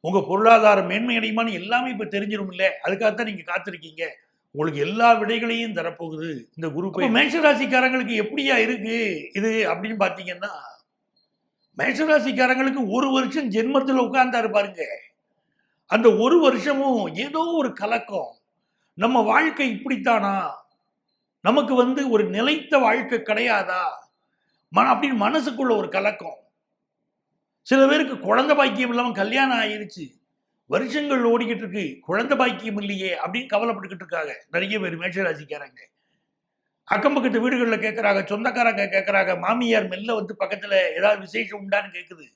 உங்க பொருளாதாரம் மேன்மை அடையுமான்னு எல்லாமே இப்ப தெரிஞ்சிடும் இல்ல அதுக்காகத்தான் நீங்க காத்திருக்கீங்க. உங்களுக்கு எல்லா விடைகளையும் தரப்போகுது. இந்த குரு பயிற்சி மேஷராசிக்காரங்களுக்கு எப்படியா இருக்கு? இது அப்படின்னு பாத்தீங்கன்னா மேஷராசிக்காரங்களுக்கு ஒரு வருஷம் ஜென்மத்தில் உட்கார்ந்தாரு பாருங்க. அந்த ஒரு வருஷமும் ஏதோ ஒரு கலக்கம். நம்ம வாழ்க்கை இப்படித்தானா? நமக்கு வந்து ஒரு நிலைத்த வாழ்க்கை கிடையாதா? மன அப்படின்னு மனசுக்குள்ள ஒரு கலக்கம். சில பேருக்கு குழந்தை பாக்கியம் இல்லாமல் கல்யாணம் ஆயிடுச்சு வருஷங்கள் ஓடிக்கிட்டு இருக்கு. குழந்தை பாக்கியம் இல்லையே அப்படின்னு கவலைப்பட்டுக்கிட்டு இருக்காங்க. நிறைய பேர் மேஷராசிக்காரங்க. அக்கம் பக்கத்து வீடுகளில் கேட்குறாங்க சொந்தக்காரங்க கேட்குறாங்க மாமியார் மெல்ல வந்து பக்கத்தில் ஏதாவது விசேஷம் உண்டான்னு கேட்குது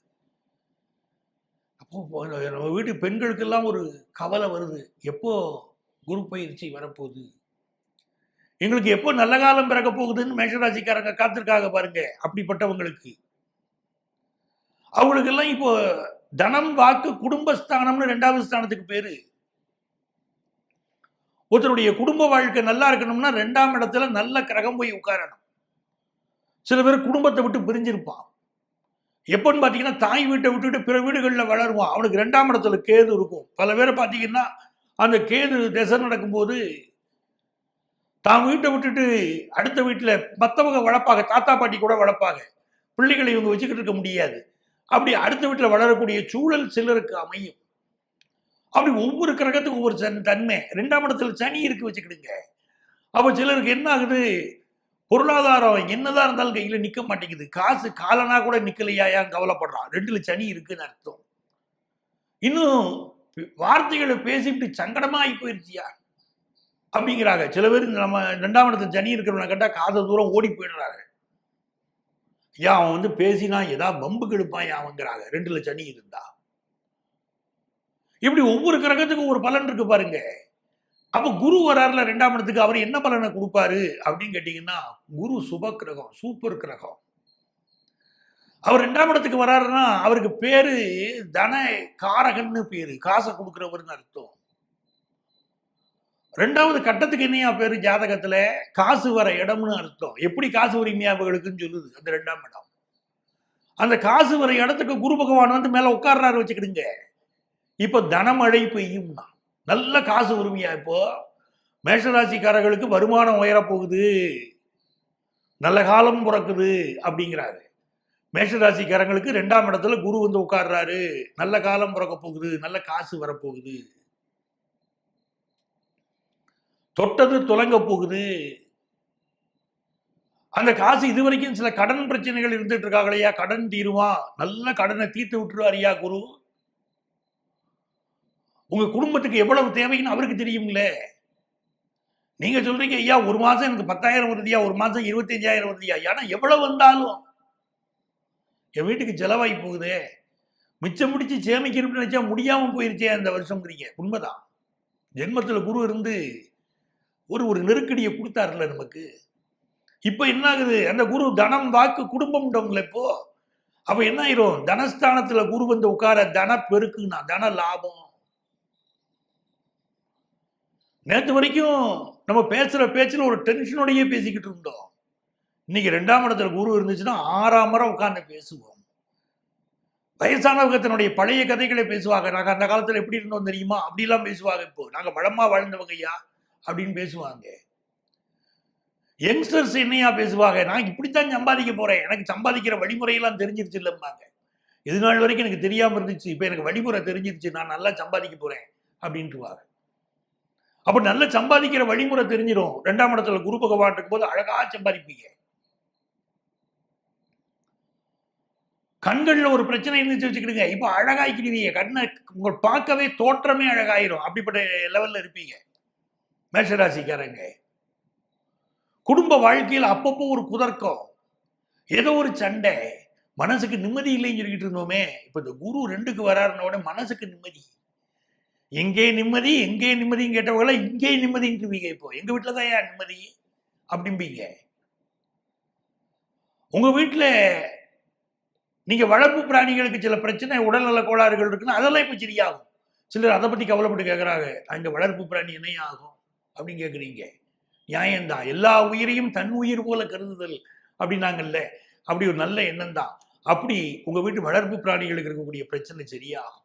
அப்போ நம்ம வீட்டு பெண்களுக்கெல்லாம் ஒரு கவலை வருது. எப்போ குரு பயிற்சி வரப்போகுது? எங்களுக்கு எப்போ நல்ல காலம் பிறக்க போகுதுன்னு மேஷராசிக்காரங்க காத்திருக்காங்க பாருங்க. அப்படிப்பட்டவங்களுக்கு. அவங்களுக்கெல்லாம் இப்போ தனம் வாக்கு குடும்பஸ்தானம்னு ரெண்டாவது ஸ்தானத்துக்கு பேரு. ஒருத்தருடைய குடும்ப வாழ்க்கை நல்லா இருக்கணும்னா ரெண்டாம் இடத்துல நல்ல கிரகம் போய் உட்காரணும். சில பேர் குடும்பத்தை விட்டு பிரிஞ்சிருப்பான். எப்போன்னு பார்த்தீங்கன்னா தாய் வீட்டை விட்டுட்டு பிற வீடுகளில் வளருவான். அவனுக்கு ரெண்டாம் இடத்துல கேது இருக்கும். பல பேரை பார்த்தீங்கன்னா அந்த கேது திசை நடக்கும்போது தான் வீட்டை விட்டுட்டு அடுத்த வீட்டில் மற்றவங்க வளர்ப்பாங்க. தாத்தா பாட்டி கூட வளர்ப்பாங்க. பிள்ளைகளை இவங்க வச்சுக்கிட்டு இருக்க முடியாது. அப்படி அடுத்த வீட்டில் வளரக்கூடிய சூழல் சிலருக்கு அமையும். அப்படி ஒவ்வொரு கிரகத்துக்கும் ஒவ்வொரு சன் தன்மை. ரெண்டாம் இடத்துல சனி இருக்கு வச்சுக்கிடுங்க. அப்போ சிலருக்கு என்ன ஆகுது? பொருளாதாரம் என்னதான் இருந்தாலும் கையில் நிற்க மாட்டேங்குது. காசு காலனா கூட நிற்கலையாயான்னு கவலைப்படுறான்? ரெண்டுல சனி இருக்குன்னு அர்த்தம். இன்னும் வார்த்தைகளை பேசிட்டு சங்கடமாகி போயிருச்சியா அப்படிங்கிறாங்க. சில பேர் இந்த நம்ம ரெண்டாம் இடத்துல சனி இருக்கிறவங்க கேட்டால் காத தூரம் ஓடி போயிடுறாங்க. ஐயா அவன் வந்து பேசினா ஏதாவது பம்பு கெடுப்பான் அவங்கிறாங்க ரெண்டு லட்சம் அணி இருந்தா. இப்படி ஒவ்வொரு கிரகத்துக்கும் ஒரு பலன் இருக்கு பாருங்க. அப்ப குரு வராருல ரெண்டாம் இடத்துக்கு அவர் என்ன பலனை கொடுப்பாரு அப்படின்னு கேட்டீங்கன்னா குரு சுப கிரகம் சூப்பர் கிரகம். அவர் ரெண்டாம் இடத்துக்கு வராருன்னா அவருக்கு பேரு தன காரகன்னு பேரு காசை கொடுக்குறவர்னு அர்த்தம். ரெண்டாவது கட்டத்துக்கு என்னையா பேரு ஜாதகத்துல? காசு வர இடம்னு அர்த்தம். எப்படி காசு உரிமையா அவர்களுக்குன்னு சொல்லுது. அந்த ரெண்டாம் இடம். அந்த காசு வர இடத்துக்கு குரு பகவான் வந்து மேல உட்கார்றாரு வச்சுக்கிடுங்க. இப்ப தனமழை பெய்யும்னா நல்ல காசு உரிமையா இப்போ? மேஷராசிக்காரர்களுக்கு வருமானம் உயரப் போகுது நல்ல காலம் பிறக்குது அப்படிங்கிறாரு. மேஷராசிக்காரங்களுக்கு ரெண்டாம் இடத்துல குரு வந்து உட்கார்றாரு. நல்ல காலம் பிறக்க போகுது. நல்ல காசு வரப்போகுது. தொட்டது துலங்க போகுது. அந்த காசு இது வரைக்கும் சில கடன் பிரச்சனைகள் இருந்துட்டு இருக்காங்களையா கடன் தீருவான் நல்ல கடனை தீர்த்து விட்டுருவாரியா குரு. உங்க குடும்பத்துக்கு எவ்வளவு தேவைன்னு அவருக்கு தெரியுங்களே. நீங்க சொல்றீங்க ஐயா ஒரு மாசம் எனக்கு பத்தாயிரம் வருதுயா ஒரு மாசம் இருபத்தஞ்சாயிரம் வருதியா ஏன்னா எவ்வளவு வந்தாலும் என் வீட்டுக்கு செலவாகி போகுதே. மிச்சம் முடிச்சு சேமிக்கணும்னு நினைச்சா முடியாம போயிருச்சே அந்த வருஷம்ங்கிறீங்க. உண்மைதான். ஜென்மத்துல குரு இருந்து ஒரு ஒரு நெருக்கடியை கொடுத்தாருல நமக்கு. இப்ப என்ன ஆகுது அந்த குரு தனம் வாக்கு குடும்பம்ன்றவங்கள இப்போ அப்ப என்ன ஆயிரும் தனஸ்தானத்துல குரு வந்து உட்கார தன பெருக்குன்னா தன லாபம். நேற்று வரைக்கும் நம்ம பேசுற பேச்சுல ஒரு டென்ஷனோடையே பேசிக்கிட்டு இருந்தோம். இன்னைக்கு ரெண்டாம் இடத்துல குரு இருந்துச்சுன்னா ஆறாம் முறை உட்கார்ந்து பேசுவோம். வயசானவங்க தன்னுடைய பழைய கதைகளை பேசுவாங்க. நாங்க அந்த காலத்துல எப்படி இருந்தோம் தெரியுமா? அப்படிலாம் பேசுவாங்க இப்போ. நாங்க வளமா வாழ்ந்தவங்க ஐயா. அப்படின்னு பேசுவாங்க. யங்ஸ்டர்ஸ் என்னையா பேசுவாங்க? நான் இப்படித்தான் சம்பாதிக்க போறேன். எனக்கு சம்பாதிக்கிற வழிமுறையெல்லாம் தெரிஞ்சிருச்சு இல்லம்பாங்க இது நாள் வரைக்கும் எனக்கு தெரியாம இருந்துச்சு. இப்போ எனக்கு வழிமுறை தெரிஞ்சிருச்சு. நான் நல்லா சம்பாதிக்க போறேன் அப்படின்ட்டுவாங்க அப்ப நல்லா சம்பாதிக்கிற வழிமுறை தெரிஞ்சிடும் ரெண்டாம் இடத்துல குரு பகவான் இருக்கும்போது அழகா சம்பாதிப்பீங்க. கண்களில் ஒரு பிரச்சனை இருந்துச்சு வச்சுக்கிடுங்க. இப்போ அழகாய்க்கிறீங்க கண்ணை உங்கள் பார்க்கவே தோற்றமே அழகாயிரும். அப்படிப்பட்ட லெவலில் இருப்பீங்க. மேஷராசிக்காரங்க. குடும்ப வாழ்க்கையில் அப்பப்போ ஒரு குதர்க்கம். ஏதோ ஒரு சண்டை. மனசுக்கு நிம்மதி இல்லைன்னு சொல்லிக்கிட்டு இருந்தோமே இப்ப இந்த குரு ரெண்டுக்கு வராருனோட மனசுக்கு நிம்மதி. எங்கே நிம்மதி எங்கே நிம்மதின்னு கேட்டவங்கள இங்கே நிம்மதின்றீங்க இப்போ. எங்க வீட்டில் தான் ஏன் நிம்மதி? அப்படிம்பீங்க. உங்க வீட்டில் நீங்க வளர்ப்பு பிராணிகளுக்கு சில பிரச்சனை உடல்நல கோளாறுகள் இருக்குன்னா அதெல்லாம் இப்போ சரியாகும். சிலர் அதை பத்தி கவலைப்பட்டு கேட்குறாங்க அங்கே வளர்ப்பு பிராணி என்ன ஆகும்? அப்படின்னு கேட்குறீங்க நியாயம்தான். எல்லா உயிரையும் தன் உயிர் போல கருதுதல் அப்படின்னாங்கல்ல. அப்படி ஒரு நல்ல எண்ணம் தான் அப்படி உங்க வீட்டு வளர்ப்பு பிராணிகளுக்கு இருக்கக்கூடிய பிரச்சனை சரியாகும்.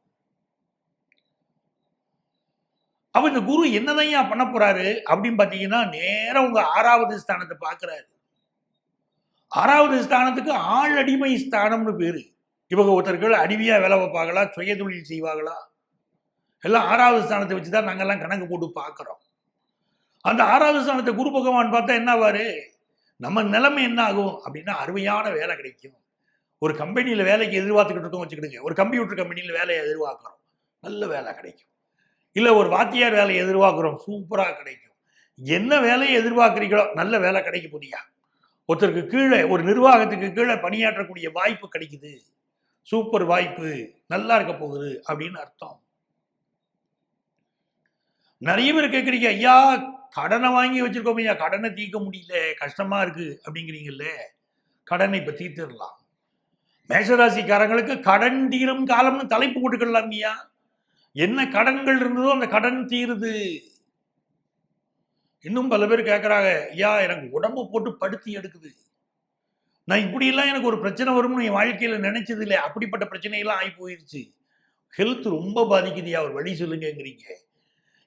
அப்ப இந்த குரு என்னதான் பண்ண போறாரு அப்படின்னு பாத்தீங்கன்னா நேரா உங்க ஆறாவது ஸ்தானத்தை பாக்குறாரு. ஆறாவது ஸ்தானத்துக்கு ஆள் அடிமை ஸ்தானம்னு பேரு. இவங்க ஒருத்தர்கள் அடிமையா வேலை வைப்பாங்களா சுய தொழில் செய்வாங்களா? எல்லாம் ஆறாவது ஸ்தானத்தை வச்சுதான் நாங்கெல்லாம் கணக்கு போட்டு பார்க்கிறோம் அந்த ஆறாவது ஸ்தானத்தை குரு பகவான் பார்த்தா என்னவாரு நம்ம நிலைமை என்ன ஆகும்? அப்படின்னா அருமையான வேலை கிடைக்கும். ஒரு கம்பெனியில் வேலைக்கு எதிர்பார்த்துக்கிட்டு இருக்கோம் வச்சுக்கிடுங்க. ஒரு கம்ப்யூட்டர் கம்பெனியில் வேலையை எதிர்பார்க்குறோம். நல்ல வேலை கிடைக்கும். இல்லை ஒரு வாத்தியார் வேலையை எதிர்பார்க்குறோம். சூப்பராக கிடைக்கும். என்ன வேலையை எதிர்பார்க்குறீங்களோ நல்ல வேலை கிடைக்க முடியா ஒருத்தருக்கு கீழே ஒரு நிர்வாகத்துக்கு கீழே பணியாற்றக்கூடிய வாய்ப்பு கிடைக்குது. சூப்பர் வாய்ப்பு. நல்லா இருக்க போகுது அப்படின்னு அர்த்தம். நிறைய பேர் கேட்குறீங்க ஐயா கடனை வாங்கி வச்சிருக்கோம் ஐயா. கடனை தீர்க்க முடியல. கஷ்டமா இருக்கு அப்படிங்கிறீங்கல்ல. கடனை இப்ப தீர்த்திடலாம். மேஷராசிக்காரங்களுக்கு கடன் தீரும் காலம்னு தலைப்பு போட்டுக்கலாம் ஐயா. என்ன கடன்கள் இருந்ததோ அந்த கடன் தீருது. இன்னும் பல பேர் கேட்குறாங்க ஐயா எனக்கு உடம்பு போட்டு படுத்தி எடுக்குது. நான் இப்படியெல்லாம் எனக்கு ஒரு பிரச்சனை வரும்னு என் வாழ்க்கையில் நினைச்சது இல்லை அப்படிப்பட்ட பிரச்சனையெல்லாம் ஆகி போயிருச்சு ஹெல்த் ரொம்ப பாதிக்குதுயா ஒரு வழி சொல்லுங்கங்கிறீங்க.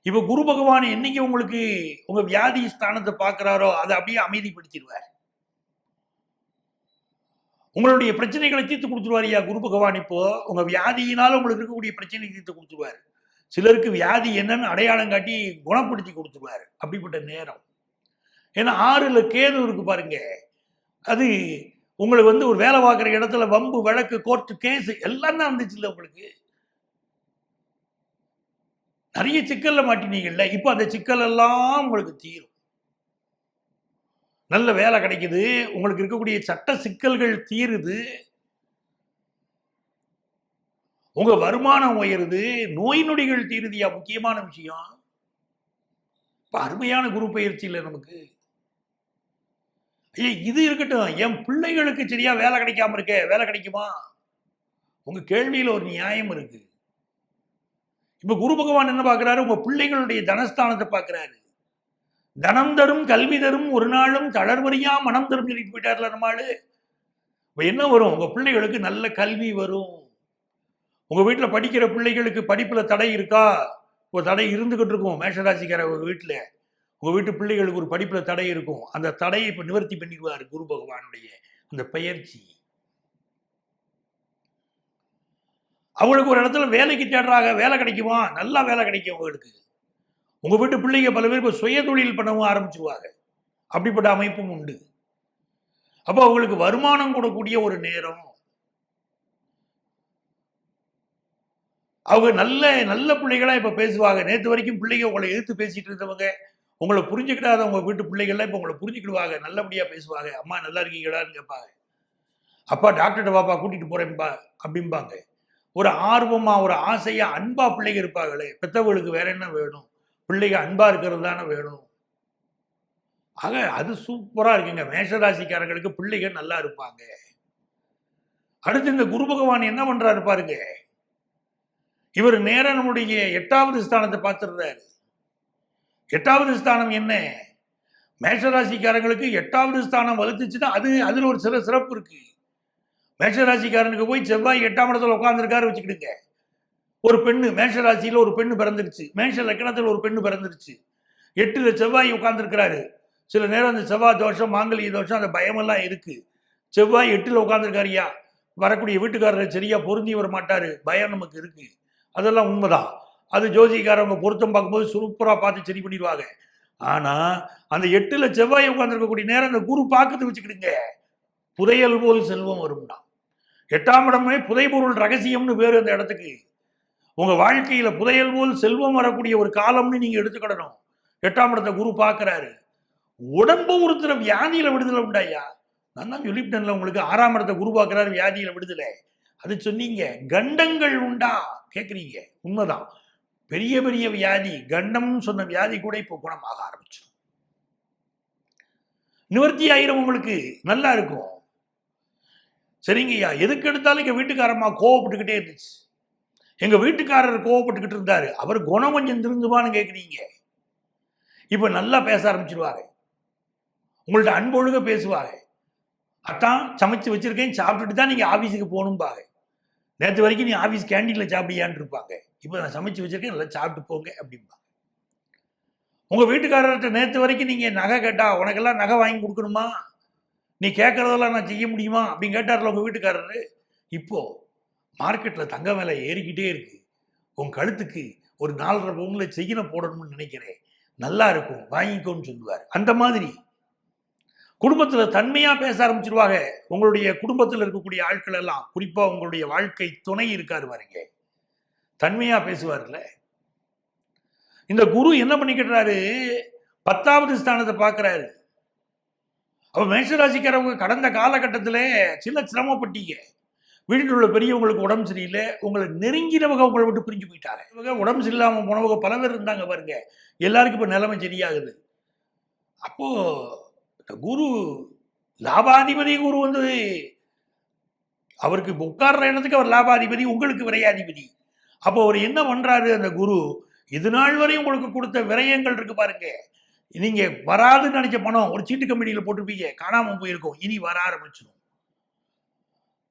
இப்போ குரு பகவான் என்னைக்கு உங்களுக்கு உங்க வியாதி ஸ்தானத்தை பாக்குறாரோ அதை அப்படியே அமைதிப்படுத்திடுவார். உங்களுடைய பிரச்சனைகளை தீர்த்து கொடுத்துருவார் ஐயா குரு பகவான் இப்போ. உங்க வியாதியினால உங்களுக்கு இருக்கக்கூடிய பிரச்சனை தீர்த்து கொடுத்துருவார். சிலருக்கு வியாதி என்னன்னு அடையாளம் காட்டி குணப்படுத்தி கொடுத்துருவார். அப்படிப்பட்ட நேரம். ஏன்னா ஆறுல கேது இருக்கு பாருங்க. அது உங்களுக்கு வந்து ஒரு வேலை பார்க்குற இடத்துல வம்பு வழக்கு கோர்ட்டு கேஸ் எல்லாம் தான் இருந்துச்சு இல்லை உங்களுக்கு? நிறைய சிக்கல்ல மாட்டினீங்கல்ல இப்போ அந்த சிக்கல் எல்லாம் உங்களுக்கு தீரும். நல்ல வேலை கிடைக்குது உங்களுக்கு இருக்கக்கூடிய சட்ட சிக்கல்கள் தீருது உங்க வருமானம் உயருது நோய் நொடிகள் தீருதியா முக்கியமான விஷயம். அருமையான குரு பயிற்சி இல்லை நமக்கு. ஐயா இது இருக்கட்டும் என் பிள்ளைகளுக்கு சரியா வேலை கிடைக்காம இருக்கே வேலை கிடைக்குமா? உங்க கேள்வியில ஒரு நியாயம் இருக்கு. இப்ப குரு பகவான் என்ன பார்க்கிறாரு? உங்க பிள்ளைகளுடைய தனஸ்தானத்தை பார்க்கிறாரு. தனம் தரும் கல்வி தரும் ஒரு நாளும் தளர்வறியா மனம் தரும் சொல்லிட்டு போயிட்டார்ல நம்மளு இப்ப என்ன வரும்? உங்க பிள்ளைகளுக்கு நல்ல கல்வி வரும். உங்க வீட்டுல படிக்கிற பிள்ளைகளுக்கு படிப்புல தடை இருக்கா? ஒரு தடை இருந்துகிட்டு இருக்கும். மேஷராசிக்கார உங்க வீட்டுல. உங்க வீட்டு பிள்ளைகளுக்கு ஒரு படிப்புல தடை இருக்கும். அந்த தடையை இப்ப நிவர்த்தி பண்ணிடுவார் குரு பகவானுடைய அந்த பயிற்சி. அவங்களுக்கு ஒரு இடத்துல வேலைக்கு தேடுறாங்க வேலை கிடைக்குமா? நல்லா வேலை கிடைக்கும் அவங்களுக்கு. உங்கள் வீட்டு பிள்ளைங்க பல பேர் இப்போ சுய தொழில் பண்ணவும் ஆரம்பிச்சிருவாங்க. அப்படிப்பட்ட அமைப்பும் உண்டு. அப்போ அவங்களுக்கு வருமானம் கொடுக்கக்கூடிய ஒரு நேரம். அவங்க நல்ல நல்ல பிள்ளைகளாக இப்போ பேசுவாங்க. நேற்று வரைக்கும் பிள்ளைங்க உங்களை எதிர்த்து பேசிகிட்டு இருந்தவங்க உங்களை புரிஞ்சுக்கிட்டாதவங்க வீட்டு பிள்ளைகள்லாம் இப்போ உங்களை புரிஞ்சுக்கிடுவாங்க. நல்லபடியாக பேசுவாங்க. அம்மா நல்லா இருக்கீங்களான்னு கேட்பாங்க. அப்பா டாக்டர்கிட்ட பாப்பா கூட்டிகிட்டு போறேன்பா அப்படிம்பாங்க. ஒரு ஆர்வமா ஒரு ஆசையா அன்பா பிள்ளைங்க இருப்பாங்களே. பெற்றவங்களுக்கு வேற என்ன வேணும்? பிள்ளைங்க அன்பா இருக்கிறது தானே வேணும். ஆக அது சூப்பரா இருக்குங்க. மேஷராசிக்காரங்களுக்கு பிள்ளைங்க நல்லா இருப்பாங்க. அடுத்து இந்த குரு பகவான் என்ன பண்றாரு பாருங்க. இவர் நேர நம்முடைய எட்டாவது ஸ்தானத்தை பார்த்துடுறாரு எட்டாவது ஸ்தானம் என்ன? மேஷராசிக்காரங்களுக்கு எட்டாவது ஸ்தானம் வலுத்துச்சுன்னா அது அதுல ஒரு சில சிறப்பு இருக்கு. மேஷராசிக்காரனுக்கு போய் செவ்வாய் எட்டாம் இடத்துல உட்காந்துருக்காரு வச்சுக்கிடுங்க. ஒரு பெண்ணு மேஷராசியில் ஒரு பெண்ணு பிறந்துருச்சு. மேஷ லக்கணத்தில் ஒரு பெண்ணு பிறந்துருச்சு. எட்டுல செவ்வாய் உட்காந்துருக்கிறாரு சில நேரம் அந்த செவ்வாய் தோஷம் மாங்கலிய தோஷம் அந்த பயமெல்லாம் இருக்குது செவ்வாய் எட்டில் உட்காந்துருக்காருயா வரக்கூடிய வீட்டுக்காரர் சரியா பொருந்தி வர மாட்டார். பயம் நமக்கு இருக்குது அதெல்லாம் உண்மைதான். அது ஜோதிக்காரவங்க பொருத்தம் பார்க்கும்போது சூப்பராக பார்த்து சரி பண்ணிடுவாங்க. ஆனால் அந்த எட்டில் செவ்வாய் உட்காந்துருக்கக்கூடிய நேரம் அந்த குரு பார்க்கறது வச்சுக்கிடுங்க. புதையல் போல் செல்வம் வரும்னா. எட்டாம் இடமே புதைபொருள் ரகசியம்னு வேறு அந்த இடத்துக்கு. உங்கள் வாழ்க்கையில் புதையல் போல் செல்வம் வரக்கூடிய ஒரு காலம்னு நீங்கள் எடுத்துக்கிடணும். எட்டாம் இடத்தை குரு பார்க்குறாரு. உடம்பு ஒருத்தர வியாதியில விடுதலை உண்டாயா? நான் தான் சொல்லிவிட்டேன்ல உங்களுக்கு ஆறாம் இடத்தை குரு பார்க்குறாரு வியாதியில விடுதலை. அது சொன்னீங்க. கண்டங்கள் உண்டா? கேட்குறீங்க உண்மைதான். பெரிய பெரிய வியாதி கண்டம்னு சொன்ன வியாதி கூட இப்போ குணமாக ஆரம்பிச்சிடும். நிவர்த்தி ஆயிரம் உங்களுக்கு. நல்லா இருக்கும். சரிங்கய்யா எதுக்கு எடுத்தாலும் எங்கள் வீட்டுக்காரம்மா கோவப்பட்டுக்கிட்டே இருந்துச்சு. எங்கள் வீட்டுக்காரர் கோவப்பட்டுக்கிட்டு இருந்தார். அவர் குணம் கொஞ்சம் திருந்துவான்னு கேட்குறீங்க இப்போ நல்லா பேச ஆரம்பிச்சிருவாங்க உங்கள்ட்ட அன்பொழுக பேசுவாங்க அத்தான் சமைச்சு வச்சுருக்கேன் சாப்பிட்டுட்டு தான் நீங்கள் ஆஃபீஸுக்கு போகணும்பாங்க. நேற்று வரைக்கும் நீ ஆஃபீஸ் கேண்டீனில் சாப்பிடியான்னு இருப்பாங்க. இப்போ நான் சமைச்சு வச்சுருக்கேன் நல்லா சாப்பிட்டு போங்க அப்படிம்பாங்க. உங்கள் வீட்டுக்காரர்கிட்ட நேற்று வரைக்கும் நீங்கள் நகை கேட்டா உனக்கெல்லாம் நகை வாங்கி கொடுக்கணுமா? நீ கேட்குறதெல்லாம் நான் செய்ய முடியுமா? அப்படின்னு கேட்டார்ல உங்கள் வீட்டுக்காரரு. இப்போது மார்க்கெட்டில் தங்க விலை ஏறிக்கிட்டே இருக்கு. உன் கழுத்துக்கு ஒரு நாலரை பவுன்ல செயினை போடணும்னு நினைக்கிறேன். நல்லா இருக்கும் வாங்கிக்கோன்னு சொல்லுவார். அந்த மாதிரி குடும்பத்தில் தன்மையாக பேச ஆரம்பிச்சிருவாங்க. உங்களுடைய குடும்பத்தில் இருக்கக்கூடிய ஆட்கள் எல்லாம். குறிப்பாக உங்களுடைய வாழ்க்கை துணை இருக்காரு பாருங்க. தன்மையாக பேசுவார்ல. இந்த குரு என்ன பண்ணிக்கிட்டாரு? பத்தாவது ஸ்தானத்தை பார்க்கறாரு அப்போ மேஷராசிக்காரவங்க கடந்த காலகட்டத்தில் சில சிரமப்பட்டீங்க. வீட்டில் உள்ள பெரியவங்களுக்கு உடம்பு சரியில்லை. உங்களை நெருங்கினவங்க உங்களை விட்டு பிரிஞ்சு போயிட்டாங்க. இவங்க உடம்பு சரியில்லாமல் போனவங்க பல பேர் இருந்தாங்க பாருங்க. எல்லாருக்கும் இப்போ நிலைமை சரியாகுது. அப்போ இந்த குரு லாபாதிபதி குரு வந்து அவருக்கு உட்கார்ற இடத்துக்கு அவர் லாபாதிபதி உங்களுக்கு விரையாதிபதி. அப்போ அவர் என்ன பண்றாரு அந்த குரு? இது நாள் வரை உங்களுக்கு கொடுத்த விரயங்கள் இருக்கு பாருங்க. நீங்க வராதுன்னு நினைச்ச பணம் ஒரு சீட்டு கம்பெனியில் போட்டிருப்பீங்க. காணாம போயிருக்கும். இனி வர ஆரம்பிச்சிடும்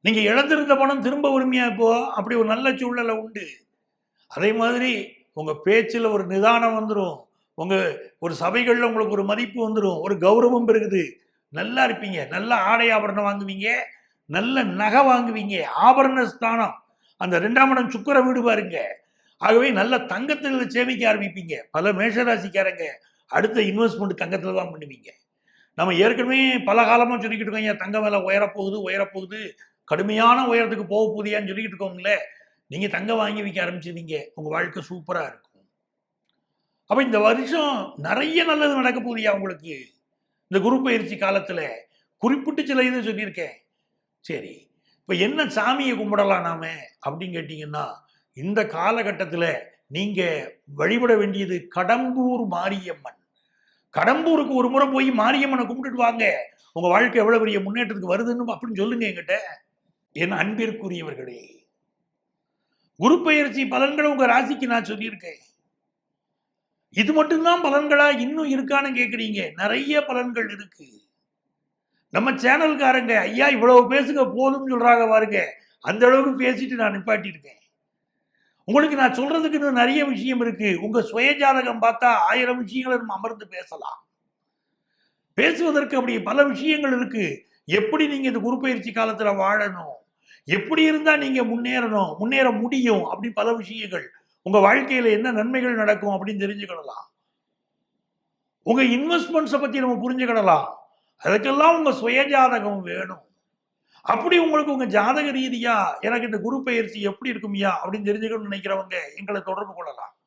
நீங்க இழந்திருந்த பணம் திரும்ப உரிமையா இப்போ அப்படி ஒரு நல்ல சூழ்நிலை உண்டு. அதே மாதிரி உங்க பேச்சில் ஒரு நிதானம் வந்துடும் உங்க ஒரு சபைகளில் உங்களுக்கு ஒரு மதிப்பு வந்துடும் ஒரு கௌரவம் பெருகுது. நல்லா இருப்பீங்க. நல்ல ஆடை ஆபரணம் வாங்குவீங்க. நல்ல நகை வாங்குவீங்க. ஆபரண ஸ்தானம். அந்த ரெண்டாம் இடம் சுக்கர வீடு பாருங்க. ஆகவே நல்ல தங்கத்தில் சேமிக்க ஆரம்பிப்பீங்க. பல மேஷராசிக்காரங்க. அடுத்த இன்வெஸ்ட்மெண்ட் தங்கத்தில் தான் பண்ணுவீங்க. நம்ம ஏற்கனவே பல காலமாக சொல்லிக்கிட்டு இருக்கோம் ஏன் தங்க விலை உயரப்போகுது உயரப்போகுது. கடுமையான உயரத்துக்கு போக போகுதியான்னு சொல்லிக்கிட்டு இருக்கோங்களே நீங்கள் தங்கம் வாங்கி வைக்க ஆரம்பிச்சிருந்தீங்க உங்கள் வாழ்க்கை சூப்பராக இருக்கும். அப்போ இந்த வருஷம் நிறைய நல்லது நடக்க போகுதியா உங்களுக்கு. இந்த குரு பயிற்சி காலத்தில் குறிப்பிட்டு சில இது சொல்லியிருக்கேன். சரி இப்போ என்ன சாமியை கும்பிடலாம் நாம அப்படின்னு கேட்டிங்கன்னா இந்த காலகட்டத்தில் நீங்கள் வழிபட வேண்டியது கடம்பூர் மாரியம்மன். கடம்பூருக்கு ஒரு முறை போய் மாரியம்மனை கும்பிட்டுட்டு வாங்க. உங்க வாழ்க்கை எவ்வளவு பெரிய முன்னேற்றத்துக்கு வருதுன்னு அப்படின்னு சொல்லுங்க என்கிட்ட. என் அன்பிற்குரியவர்களே குரு பயிற்சி பலன்களை உங்க ராசிக்கு நான் சொல்லியிருக்கேன். இது மட்டும்தான் பலன்களா இன்னும் இருக்கான்னு கேக்குறீங்க. நிறைய பலன்கள் இருக்கு. நம்ம சேனல்காரங்க ஐயா இவ்வளவு பேசுங்க போதும்னு சொல்றாங்க பாருங்க. அந்த அளவுக்கு பேசிட்டு நான் நிப்பாட்டியிருக்கேன். உங்களுக்கு நான் சொல்றதுக்கு இன்னும் நிறைய விஷயம் இருக்கு. உங்க சுய ஜாதகம் பார்த்தா ஆயிரம் விஷயங்களை நம்ம அமர்ந்து பேசலாம். பேசுவதற்கு அப்படி பல விஷயங்கள் இருக்கு. எப்படி நீங்க இந்த குரு பயிற்சி காலத்துல வாழணும்? எப்படி இருந்தா நீங்க முன்னேறணும்? முன்னேற முடியும் அப்படி பல விஷயங்கள். உங்க வாழ்க்கையில என்ன நன்மைகள் நடக்கும் அப்படின்னு தெரிஞ்சுக்கிடலாம். உங்க இன்வெஸ்ட்மெண்ட்ஸை பத்தி நம்ம புரிஞ்சுக்கிடலாம். அதுக்கெல்லாம் உங்க சுய ஜாதகம் வேணும். அப்படி உங்களுக்கு உங்க ஜாதக ரீதியா எனக்கு இந்த குரு பயிற்சி எப்படி இருக்கும்யா அப்படின்னு தெரிஞ்சுக்கணும்னு நினைக்கிறவங்க எங்களை தொடர்பு கொள்ளலாம்.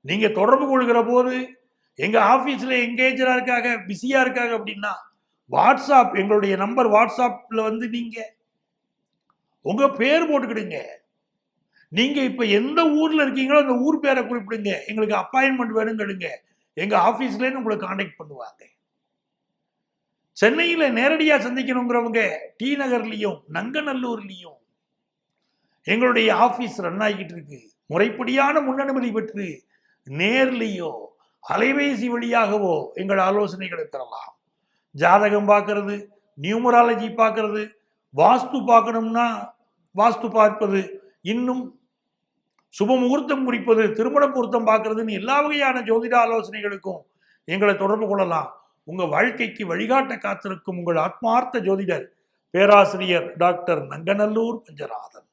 நீங்க தொடர்பு கொள்கிற போது எங்க ஆபீஸ்ல எங்கேஜரா இருக்காங்க பிஸியா இருக்காங்க அப்படின்னா வாட்ஸ்அப் எங்களுடைய நம்பர் வாட்ஸ்அப்ல வந்து நீங்க உங்க பேர் போட்டுக்கிடுங்க. நீங்க இப்ப எந்த ஊர்ல இருக்கீங்களோ அந்த ஊர் பேரை குறிப்பிடுங்க. எங்களுக்கு அப்பாயின்மெண்ட் வேணுங்கிடுங்க எங்க ஆபீஸ்லேருந்து உங்களை கான்டாக்ட் பண்ணுவாங்க. சென்னையில் நேரடியாக சந்திக்கணுங்கிறவங்க டி நகர்லேயும் நங்கநல்லூர்லேயும் எங்களுடைய ஆஃபீஸ் ரன் ஆகிட்டு இருக்கு. முறைப்படியான முன்னனுமதி பெற்று நேர்லேயோ அலைபேசி வழியாகவோ எங்கள் ஆலோசனைகளை தரலாம். ஜாதகம் பார்க்கறது நியூமராலஜி பார்க்கறது வாஸ்து பார்க்கணும்னா வாஸ்து பார்ப்பது இன்னும் சுப முகூர்த்தம் குறிப்பது திருமண பொருத்தம் பார்க்கறதுன்னு எல்லா வகையான ஜோதிட ஆலோசனைகளுக்கும் எங்களை தொடர்பு கொள்ளலாம். உங்க வாழ்க்கைக்கு வழிகாட்ட காத்திருக்கும் உங்கள் ஆத்மார்த்த ஜோதிடர் பேராசிரியர் டாக்டர் நங்கநல்லூர் பஞ்சநாதன்.